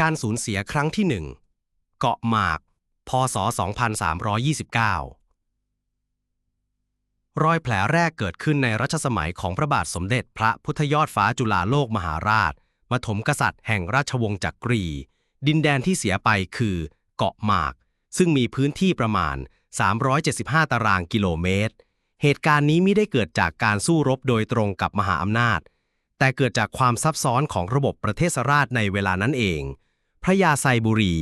การสูญเสียครั้งที่หนึ่งเกาะหมาก พศ 2329 รอยแผลแรกเกิดขึ้นในรัชสมัยของพระบาทสมเด็จพระพุทธยอดฟ้าจุฬาโลกมหาราชมถมกษัตริย์แห่งราชวงศ์จักรี ดินแดนที่เสียไปคือเกาะหมาก ซึ่งมีพื้นที่ประมาณ 375 ตารางกิโลเมตร เหตุการณ์นี้ไม่ได้เกิดจากการสู้รบโดยตรงกับมหาอำนาจ แต่เกิดจากความซับซ้อนของระบบประเทศราชในเวลานั้นเอง พระยาไซบุรี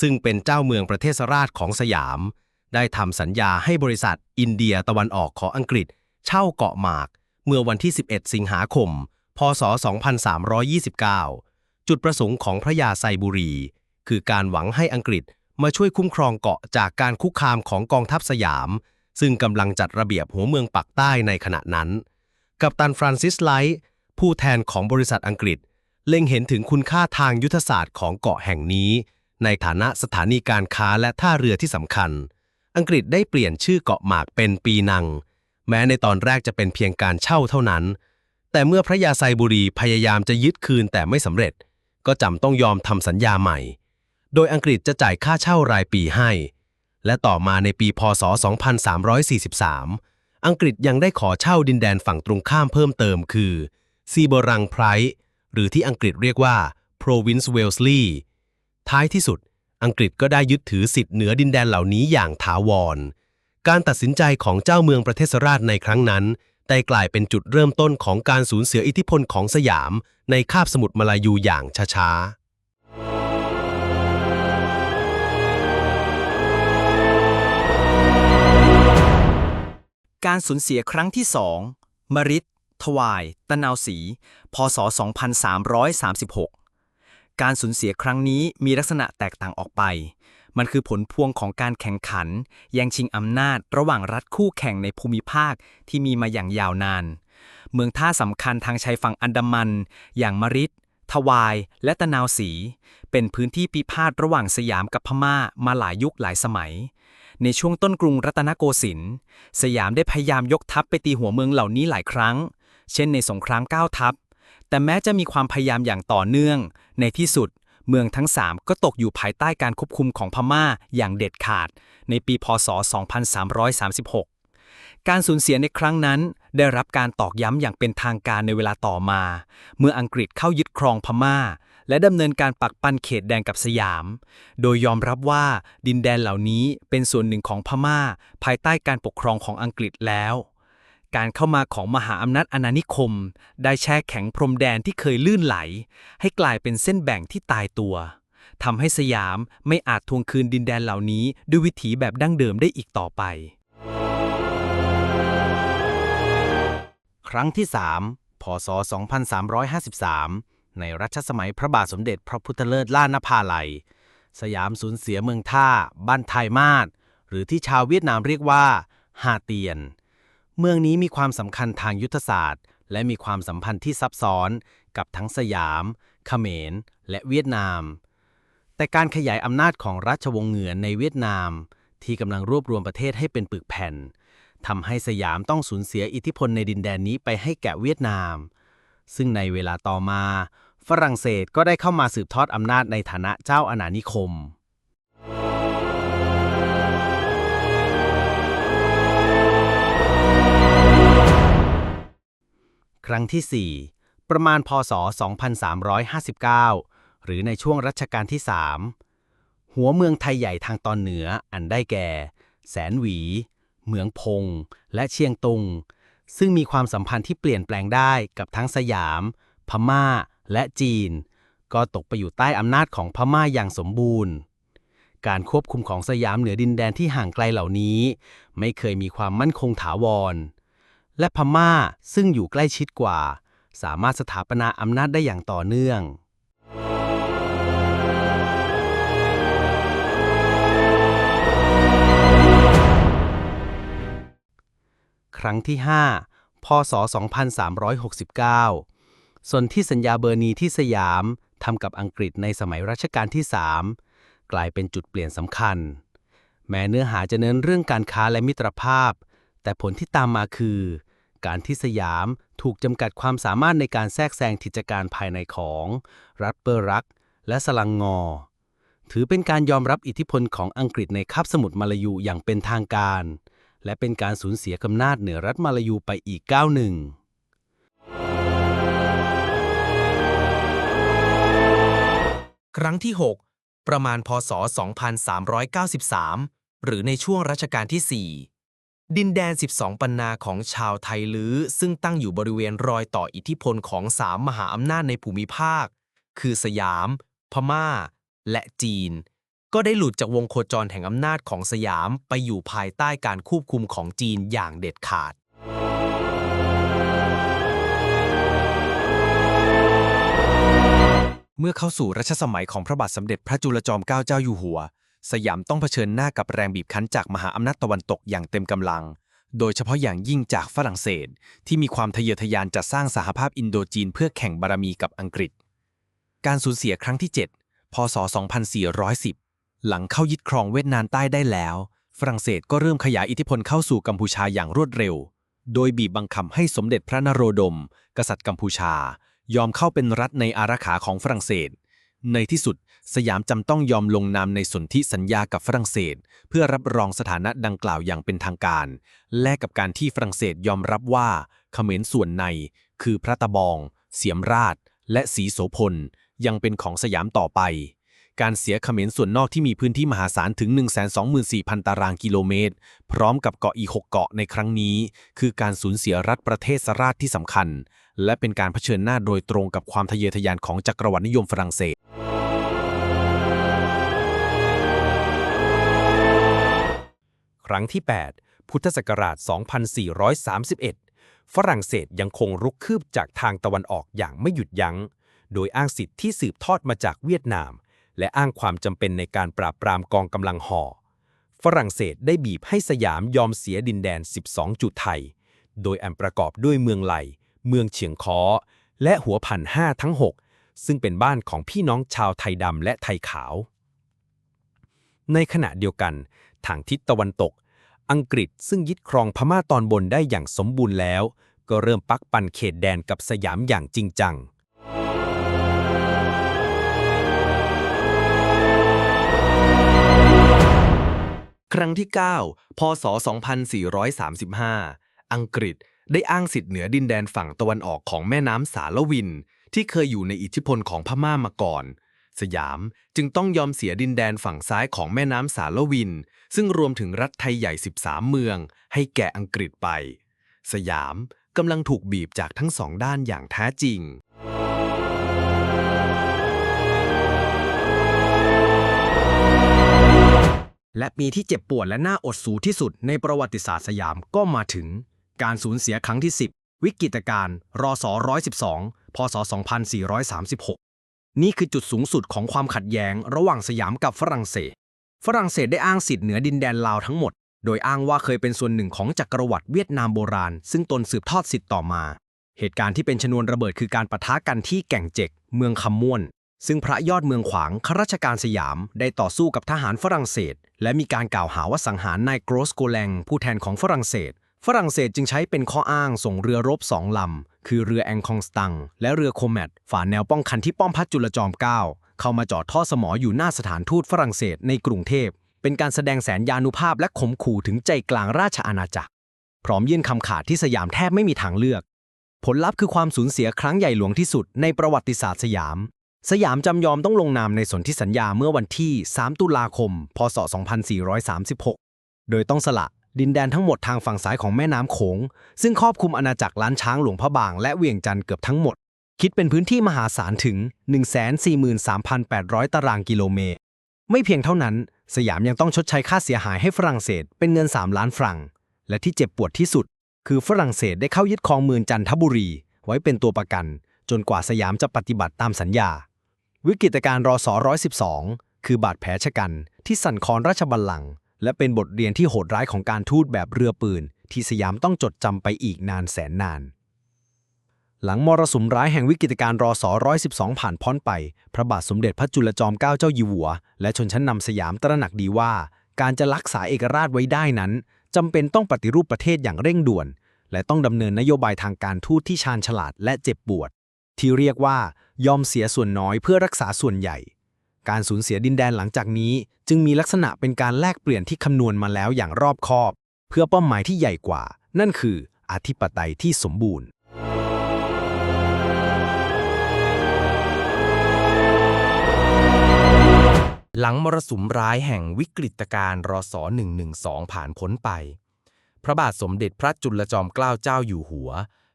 ซึ่งเป็นเจ้าเมืองประเทศราชของสยาม ได้ทำสัญญาให้บริษัทอินเดียตะวันออกของอังกฤษ เช่าเกาะหมาก เมื่อวันที่ 11 สิงหาคม พศ 2329 จุดประสงค์ของพระยาไซบุรี คือการหวังให้อังกฤษมาช่วยคุ้มครองเกาะจากการคุกคามของกองทัพสยาม ซึ่งกำลังจัดระเบียบหัวเมืองปักใต้ในขณะนั้น กัปตันฟรานซิสไลท์ผู้แทนของบริษัทอังกฤษ เล็งเห็นถึงคุณค่าทางยุทธศาสตร์ของเกาะแห่งนี้ ในฐานะสถานีการค้าและท่าเรือที่สำคัญ อังกฤษได้เปลี่ยนชื่อเกาะหมากเป็นปีนัง แม้ในตอนแรกจะเป็นเพียงการเช่าเท่านั้น แต่เมื่อพระยาไซบุรีพยายามจะยึดคืนแต่ไม่สำเร็จ ก็จำต้องยอมทำสัญญาใหม่ โดยอังกฤษจะจ่ายค่าเช่ารายปีให้ และต่อมาในปีพศ 2343 อังกฤษยังได้ขอเช่าดินแดนฝั่งตรงข้ามเพิ่มเติมคือซีบรังไพร์ หรือที่อังกฤษเรียกว่า Province Wellesley ท้ายที่สุด อังกฤษก็ได้ยึดถือสิทธิ์เหนือดินแดนเหล่านี้อย่างถาวร การตัดสินใจของเจ้าเมืองประเทศราชในครั้งนั้นได้กลายเป็นจุดเริ่มต้นของการสูญเสียอิทธิพลของสยามในคาบสมุทรมาลายูอย่างช้าๆการสูญเสียครั้งที่สองมริด ทวาย ตะนาวศรี พศ 2336 การสูญเสียครั้งนี้มีลักษณะแตกต่างออกไป มันคือผลพวงของการแข่งขัน แย่งชิงอำนาจระหว่างรัฐคู่แข่งในภูมิภาคที่มีมาอย่างยาวนาน เมืองท่าสำคัญทางชายฝั่งอันดามัน อย่างมริดทวาย และตะนาวศรี เป็นพื้นที่พิพาทระหว่างสยามกับพม่ามาหลายยุคหลายสมัย ในช่วงต้นกรุงรัตนโกสินทร์ สยามได้พยายามยกทัพไปตีหัวเมืองเหล่านี้หลายครั้ง เช่นในสงครามเก้าทัพ แต่แม้จะมีความพยายามอย่างต่อเนื่อง ในที่สุด เมืองทั้งสามก็ตกอยู่ภายใต้การควบคุมของพม่าอย่างเด็ดขาด ในปีพศ 2336 การสูญเสียในครั้งนั้น ได้รับการตอกย้ำอย่างเป็นทางการในเวลาต่อมา เมื่ออังกฤษเข้ายึดครองพม่าและดำเนินการปักปันเขตแดนกับสยาม โดยยอมรับว่าดินแดนเหล่านี้เป็นส่วนหนึ่งของพม่า ภายใต้การปกครองของอังกฤษแล้ว การเข้ามาของมหาอำนาจอาณานิคม ได้แช่แข็งพรมแดนที่เคยลื่นไหล ให้กลายเป็นเส้นแบ่งที่ตายตัวทำให้สยามไม่อาจทวงคืนดินแดนเหล่านี้ด้วยวิถีแบบดั้งเดิมได้อีกต่อไป ครั้งที่ 3 พศ 2353 ในรัชสมัยพระบาทสมเด็จพระพุทธเลิศล่านภาลัย สยามสูญเสียเมืองท่า บ้านไทยมาศหรือที่ชาวเวียดนามเรียกว่าฮาเตียน เมืองนี้มีความสำคัญทางยุทธศาสตร์ และมีความสัมพันธ์ที่ซับซ้อนกับทั้งสยาม เขมร และเวียดนาม แต่การขยายอำนาจของราชวงศ์เหงือในเวียดนาม ที่กำลังรวบรวมประเทศให้เป็นปึกแผ่นทำให้สยามต้องสูญเสียอิทธิพลในดินแดนนี้ไปให้แก่เวียดนาม ซึ่งในเวลาต่อมา ฝรั่งเศสก็ได้เข้ามาสืบทอดอำนาจในฐานะเจ้าอาณานิคม ครั้งที่ 4 ประมาณพศ 2359 หรือในช่วงรัชกาลที่ 3 หัวเมืองไทยใหญ่ทางตอนเหนืออันได้แก่ แสนหวี เหมืองพง และเชียงตุง ซึ่งมีความสัมพันธ์ที่เปลี่ยนแปลงได้กับทั้งสยาม พม่า และจีน ก็ตกไปอยู่ใต้อำนาจของพม่าอย่างสมบูรณ์การควบคุมของสยามเหนือดินแดนที่ห่างไกลเหล่านี้ ไม่เคยมีความมั่นคงถาวร และพม่าซึ่งอยู่ใกล้ชิดกว่า สามารถสถาปนาอำนาจได้อย่างต่อเนื่อง ครั้งที่ 5 พศ 2369 ส่วนที่สัญญาเบอร์นีที่สยามทำกับอังกฤษในสมัยรัชกาลที่ 3 กลายเป็นจุดเปลี่ยนสำคัญ แม้เนื้อหาจะเน้นเรื่องการค้าและมิตรภาพ แต่ผลที่ตามมาคือ การที่สยามถูกจำกัดความสามารถในการแทรกแซงกิจการภายในของ รัฐเปอร์รัก และสลังงอ ถือเป็นการยอมรับอิทธิพลของอังกฤษในคาบสมุทรมาลายูอย่างเป็นทางการ และเป็นการสูญเสียกำนาจเหนือรัฐมาลายูไปอีกก้าวหนึ่งครั้งที่ 6 ประมาณพศ 2393 หรือในช่วงรัชกาลที่ 4 ดินแดน 12 ปันนาของชาวไทยลื้อ ซึ่งตั้งอยู่บริเวณรอยต่ออิทธิพลของสามมหาอำนาจในภูมิภาค คือสยาม พม่า และจีน ก็ได้หลุดจากวงโคจรแห่งอำนาจของสยามไปอยู่ภายใต้การควบคุมของจีนอย่างเด็ดขาดเมื่อเข้าสู่รัชสมัยของพระบาทสมเด็จพระจุลจอมเกล้าเจ้าอยู่หัว สยามต้องเผชิญหน้ากับแรงบีบคั้นจากมหาอำนาจตะวันตกอย่างเต็มกำลัง โดยเฉพาะอย่างยิ่งจากฝรั่งเศส ที่มีความทะเยอทะยานจะสร้างสหภาพอินโดจีนเพื่อแข่งบารมีกับอังกฤษ การสูญเสียครั้งที่ 7 พศ 2410 หลังเข้ายึดครองเวียดนามใต้ได้แล้ว ฝรั่งเศสก็เริ่มขยายอิทธิพลเข้าสู่กัมพูชาอย่างรวดเร็ว โดยบีบบังคับให้สมเด็จพระนโรดม กษัตริย์กัมพูชา ยอมเข้าเป็นรัฐในอารักขาของฝรั่งเศส ในที่สุด สยามจำต้องยอมลงนามในสนธิสัญญากับฝรั่งเศส เพื่อรับรองสถานะดังกล่าวอย่างเป็นทางการ แลกกับการที่ฝรั่งเศสยอมรับว่าเขมรส่วนใน คือพระตะบอง เสียมราช และสีโสพล ยังเป็นของสยามต่อไป การเสียเขมรส่วนนอกที่มีพื้นที่มหาศาลถึง 124,000 ตารางกิโลเมตร พร้อมกับเกาะอีก6เกาะในครั้งนี้ คือการสูญเสียรัฐประเทศสราชที่สำคัญ และเป็นการเผชิญหน้าโดยตรงกับความทะเยอทะยานของจักรวรรดินิยมฝรั่งเศส ครั้งที่ 8 พุทธศักราช 2431 ฝรั่งเศสยังคงรุกคืบจากทางตะวันออกอย่างไม่หยุดยัง้ง โดยอ้างสิทธิ์ที่สืบทอดมาจากเวียดนาม และอ้างความจำเป็นในการปราบปรามกองกำลังห่อฝรั่งเศสได้บีบให้สยามยอมเสียดินแดน 12 จุดไทย โดยอันประกอบด้วยเมืองไหล เมืองเฉียงคอและหัวพันห้าทั้ง 6 ซึ่งเป็นบ้านของพี่น้องชาวไทยดำและไทยขาว ในขณะเดียวกัน ทางทิศตะวันตก อังกฤษซึ่งยึดครองพม่าตอนบนได้อย่างสมบูรณ์แล้ว ก็เริ่มปักปันเขตแดนกับสยามอย่างจริงจังครั้งที่ 9 พศ 2435 อังกฤษ ได้อ้างสิทธิ์เหนือดินแดนฝั่งตะวันออกของแม่น้ำสารวิน ที่เคยอยู่ในอิทธิพลของพม่ามาก่อน สยามจึงต้องยอมเสียดินแดนฝั่งซ้ายของแม่น้ำสารวิน ซึ่งรวมถึงรัฐไทยใหญ่ 13 เมือง ให้แก่อังกฤษไป สยามกำลังถูกบีบจากทั้งสองด้านอย่างแท้จริงและปีที่เจ็บปวดและน่าอดสูที่สุดในประวัติศาสตร์สยามก็มาถึง การสูญเสียครั้งที่ 10 วิกฤตการณ์รศ112 พศ 2436 นี่คือจุดสูงสุดของความขัดแย้งระหว่างสยามกับฝรั่งเศส ฝรั่งเศสได้อ้างสิทธิ์เหนือดินแดนลาวทั้งหมด โดยอ้างว่าเคยเป็นส่วนหนึ่งของจักรวรรดิเวียดนามโบราณ ซึ่งตนสืบทอดสิทธิ์ต่อมา เหตุการณ์ที่เป็นชนวนระเบิดคือการปะทะกันที่แก่งเจก เมืองคำม่วน ซึ่งพระยอดเมืองขวางข้าราชการสยามได้ต่อสู้กับทหารฝรั่งเศส และมีการกล่าวหาว่าสังหารนายโกรสโกแลงผู้แทนของฝรั่งเศส ฝรั่งเศสจึงใช้เป็นข้ออ้างส่งเรือรบสองลำ คือเรือแองคองสตัง และเรือโคแมตฝ่าแนวป้องกันที่ป้อมพัดจุลจอมเกล้าเข้ามาจอดท่อสมออยู่หน้าสถานทูตฝรั่งเศสในกรุงเทพ เป็นการแสดงแสนยานุภาพและข่มขู่ถึงใจกลางราชอาณาจักร พร้อมยื่นคำขาดที่สยามแทบไม่มีทางเลือก ผลลัพธ์คือความสูญเสียครั้งใหญ่หลวงที่สุดในประวัติศาสตร์สยาม สยามจำยอมต้องลงนามในสนธิสัญญาเมื่อวันที่ 3 ตุลาคม พศ 2436 โดยต้องสละ ดินแดนทั้งหมดทางฝั่งซ้ายของแม่น้ำโขง ซึ่งครอบคลุมอาณาจักรล้านช้างหลวงพระบาง และเวียงจันทร์เกือบทั้งหมด คิดเป็นพื้นที่มหาศาลถึง 143,800 ตารางกิโลเมตร ไม่เพียงเท่านั้น สยามยังต้องชดใช้ค่าเสียหายให้ฝรั่งเศสเป็นเงิน 3 ล้านฟรัง และที่เจ็บปวดที่สุด คือฝรั่งเศสได้เข้ายึดครองเมืองจันทบุรี ไว้เป็นตัวประกัน จนกว่าสยามจะปฏิบัติตามสัญญา วิกฤตการณ์รศ112 คือบาดแผลชะกันที่สั่นคลอนราชบัลลังก์ และเป็นบทเรียนที่โหดร้ายของการทูตแบบเรือปืน ที่สยามต้องจดจำไปอีกนานแสนนาน หลังมรสุมร้ายแห่งวิกฤตการณ์รศ112 ผ่านพ้นไป พระบาทสมเด็จพระจุลจอมเกล้าเจ้าอยู่หัว และชนชั้นนำสยามตระหนักดีว่า การจะรักษาเอกราชไว้ได้นั้นจำเป็นต้องปฏิรูปประเทศอย่างเร่งด่วน และต้องดำเนินนโยบายทางการทูตที่ชาญฉลาดและเจ็บปวด ที่เรียกว่ายอมเสียส่วนน้อยเพื่อรักษาส่วนใหญ่ การสูญเสียดินแดนหลังจากนี้ จึงมีลักษณะเป็นการแลกเปลี่ยนที่คำนวณมาแล้วอย่างรอบคอบ เพื่อเป้าหมายที่ใหญ่กว่า นั่นคืออธิปไตยที่สมบูรณ์หลังมรสุมร้ายแห่งวิกฤตการณ์รศ112 ผ่านพ้นไป พระบาทสมเด็จพระจุลจอมเกล้าเจ้าอยู่หัว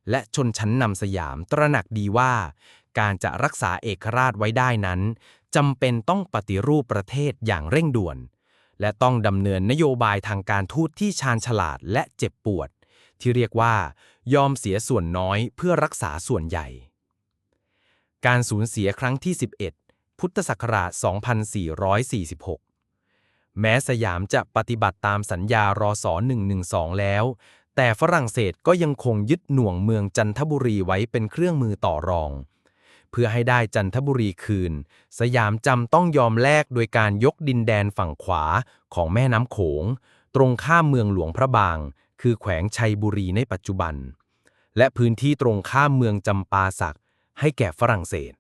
และชนชั้นนำสยามตระหนักดีว่า การจะรักษาเอกราชไว้ได้นั้นจำเป็นต้องปฏิรูปประเทศอย่างเร่งด่วน และต้องดำเนินนโยบายทางการทูตที่ชาญฉลาดและเจ็บปวด ที่เรียกว่ายอมเสียส่วนน้อยเพื่อรักษาส่วนใหญ่ การสูญเสียครั้งที่ 11 พุทธศักราช 2446แม้สยามจะปฏิบัติตามสัญญารอสอ112 แล้ว แต่ฝรั่งเศสก็ยังคงยึดหน่วงเมืองจันทบุรีไว้เป็นเครื่องมือต่อรอง เพื่อให้ได้จันทบุรีคืน สยามจำต้องยอมแลกโดยการยกดินแดนฝั่งขวาของแม่น้ำโขง ตรงข้ามเมืองหลวงพระบาง คือแขวงชัยบุรีในปัจจุบัน และพื้นที่ตรงข้ามเมืองจำปาสักให้แก่ฝรั่งเศส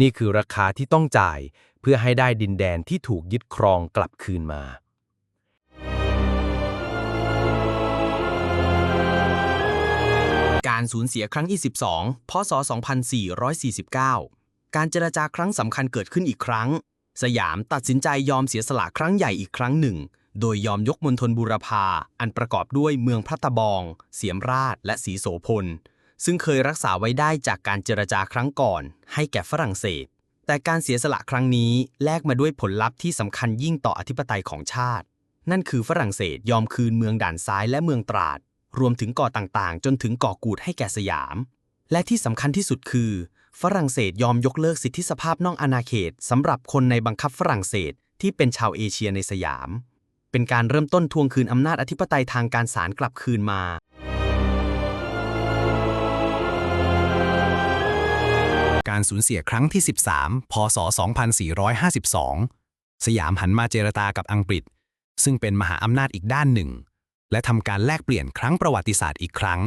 นี่คือราคาที่ต้องจ่ายเพื่อให้ได้ดินแดนที่ถูกยึดครองกลับคืนมา การสูญเสียครั้งที่12พศ 2449 การเจรจาครั้งสำคัญเกิดขึ้นอีกครั้ง สยามตัดสินใจยอมเสียสละครั้งใหญ่อีกครั้งหนึ่ง โดยยอมยกมณฑลบูรพา อันประกอบด้วยเมืองพระตะบอง เสียมราช และศรีโสพล ซึ่งเคยรักษาไว้ได้จากการเจรจาครั้งก่อน ให้แก่ฝรั่งเศส แต่การเสียสละครั้งนี้แลกมาด้วยผลลัพธ์ที่สำคัญยิ่งต่ออธิปไตยของชาติ นั่นคือฝรั่งเศสยอมคืนเมืองด่านซ้ายและเมืองตราด รวมถึงเกาะต่างๆ จนถึงเกาะกูดให้แก่สยาม และที่สำคัญที่สุดคือ ฝรั่งเศสยอมยกเลิกสิทธิสภาพนอกอาณาเขตสำหรับคนในบังคับฝรั่งเศสที่เป็นชาวเอเชียในสยาม เป็นการเริ่มต้นทวงคืนอำนาจอธิปไตยทางการศาลกลับคืนมาการสูญเสียครั้งที่ 13 พศ 2452 สยามหันมาเจรจากับอังกฤษ ซึ่งเป็นมหาอำนาจอีกด้านหนึ่ง และทำการแลกเปลี่ยนครั้งประวัติศาสตร์อีกครั้ง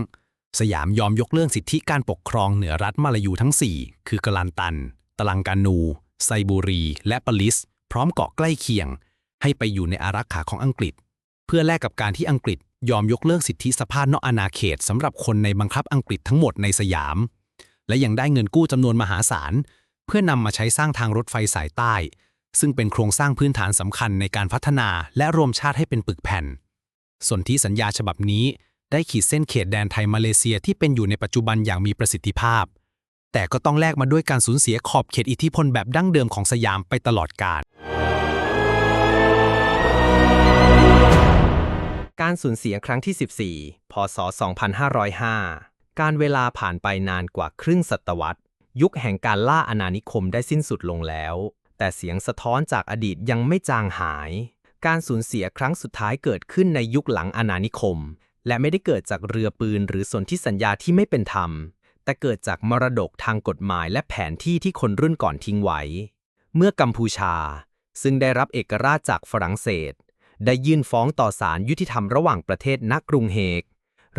สยามยอมยกเลิกสิทธิการปกครองเหนือรัฐมาลายูทั้ง 4 คือกลันตัน ตลังกานู ไซบูรี และปาลิส พร้อมเกาะใกล้เคียง ให้ไปอยู่ในอารักขาของอังกฤษ เพื่อแลกกับการที่อังกฤษยอมยกเลิกสิทธิสภาพนอกอาณาเขตสำหรับคนในบังคับอังกฤษทั้งหมดในสยาม และยังได้เงินกู้จำนวนมหาศาล เพื่อนำมาใช้สร้างทางรถไฟสายใต้ ซึ่งเป็นโครงสร้างพื้นฐานสำคัญในการพัฒนาและรวมชาติให้เป็นปึกแผ่น ส่วนที่สัญญาฉบับนี้ได้ขีดเส้นเขตแดนไทยมาเลเซียที่เป็นอยู่ในปัจจุบันอย่างมีประสิทธิภาพ แต่ก็ต้องแลกมาด้วยการสูญเสียขอบเขตอิทธิพลแบบดั้งเดิมของสยามไปตลอดกาล การสูญเสียครั้งที่ 14 พศ 2505 การเวลาผ่านไปนานกว่าครึ่งศตวรรษ ยุคแห่งการล่าอาณานิคมได้สิ้นสุดลงแล้ว แต่เสียงสะท้อนจากอดีตยังไม่จางหาย การสูญเสียครั้งสุดท้ายเกิดขึ้นในยุคหลังอาณานิคม และไม่ได้เกิดจากเรือปืนหรือสนธิสัญญาที่ไม่เป็นธรรม แต่เกิดจากมรดกทางกฎหมายและแผนที่ที่คนรุ่นก่อนทิ้งไว้ เมื่อกัมพูชา ซึ่งได้รับเอกราชจากฝรั่งเศส ได้ยื่นฟ้องต่อศาลยุติธรรมระหว่างประเทศนักกรุงเฮก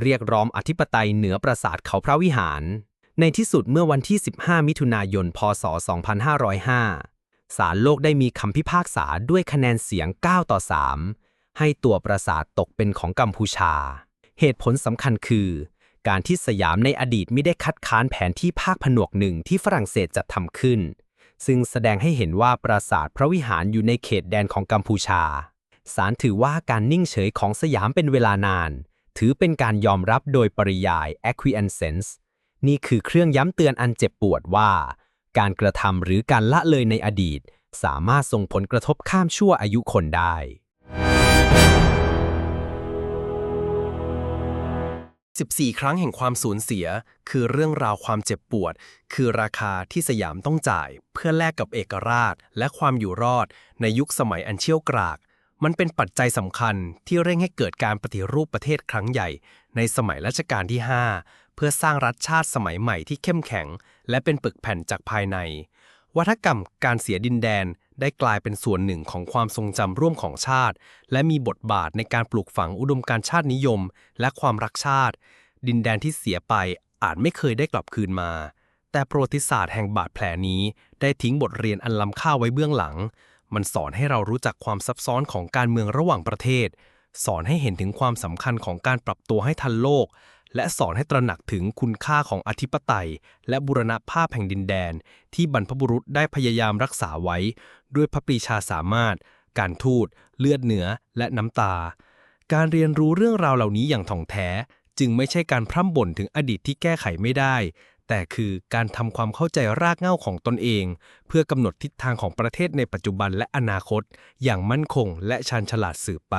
เรียกร้องอธิปไตยเหนือปราสาทเขาพระวิหาร ในที่สุดเมื่อวันที่ 15 มิถุนายน พศ 2505 ศาลโลกได้มีคำพิพากษาด้วยคะแนนเสียง 9 ต่อ 3 ให้ตัวปราสาทตกเป็นของกัมพูชา เหตุผลสำคัญคือ การที่สยามในอดีตไม่ได้คัดค้านแผนที่ภาคผนวกหนึ่งที่ฝรั่งเศสจัดทำขึ้น ซึ่งแสดงให้เห็นว่าปราสาทพระวิหารอยู่ในเขตแดนของกัมพูชา ศาลถือว่าการนิ่งเฉยของสยามเป็นเวลานาน ถือเป็นการยอมรับโดยปริยาย acquiescence นี่คือเครื่องย้ำเตือนอันเจ็บปวดว่า การกระทำหรือการละเลยในอดีต สามารถส่งผลกระทบข้ามชั่วอายุคนได้ 14 ครั้งแห่งความสูญเสีย คือเรื่องราวความเจ็บปวด คือราคาที่สยามต้องจ่าย เพื่อแลกกับเอกราช และความอยู่รอด ในยุคสมัยอันเชี่ยวกราก มันเป็นปัจจัยสำคัญที่เร่งให้เกิดการปฏิรูปประเทศครั้งใหญ่ ในสมัยรัชกาลที่ 5 เพื่อสร้างรัฐชาติสมัยใหม่ที่เข้มแข็ง และเป็นปึกแผ่นจากภายใน วัฒกรรมการเสียดินแดนได้กลายเป็นส่วนหนึ่งของความทรงจำร่วมของชาติ และมีบทบาทในการปลูกฝังอุดมการชาตินิยม และความรักชาติ ดินแดนที่เสียไปอาจไม่เคยได้กลับคืนมา แต่ประวัติศาสตร์แห่งบาดแผลนี้ได้ทิ้งบทเรียนอันล้ำค่าไว้เบื้องหลัง มันสอนให้เรารู้จักความซับซ้อนของการเมืองระหว่างประเทศ สอนให้เห็นถึงความสำคัญของการปรับตัวให้ทันโลก และสอนให้ตระหนักถึงคุณค่าของอธิปไตย และบุรณภาพแห่งดินแดน ที่บรรพบุรุษได้พยายามรักษาไว้ ด้วยพระปรีชาสามารถ การทูต เลือดเนื้อ และน้ำตา การเรียนรู้เรื่องราวเหล่านี้อย่างถ่องแท้ จึงไม่ใช่การพร่ำบ่นถึงอดีตที่แก้ไขไม่ได้ แต่คือการทำความเข้าใจรากเหง้าของตนเอง เพื่อกำหนดทิศทางของประเทศในปัจจุบันและอนาคต อย่างมั่นคง และชาญฉลาดสืบไป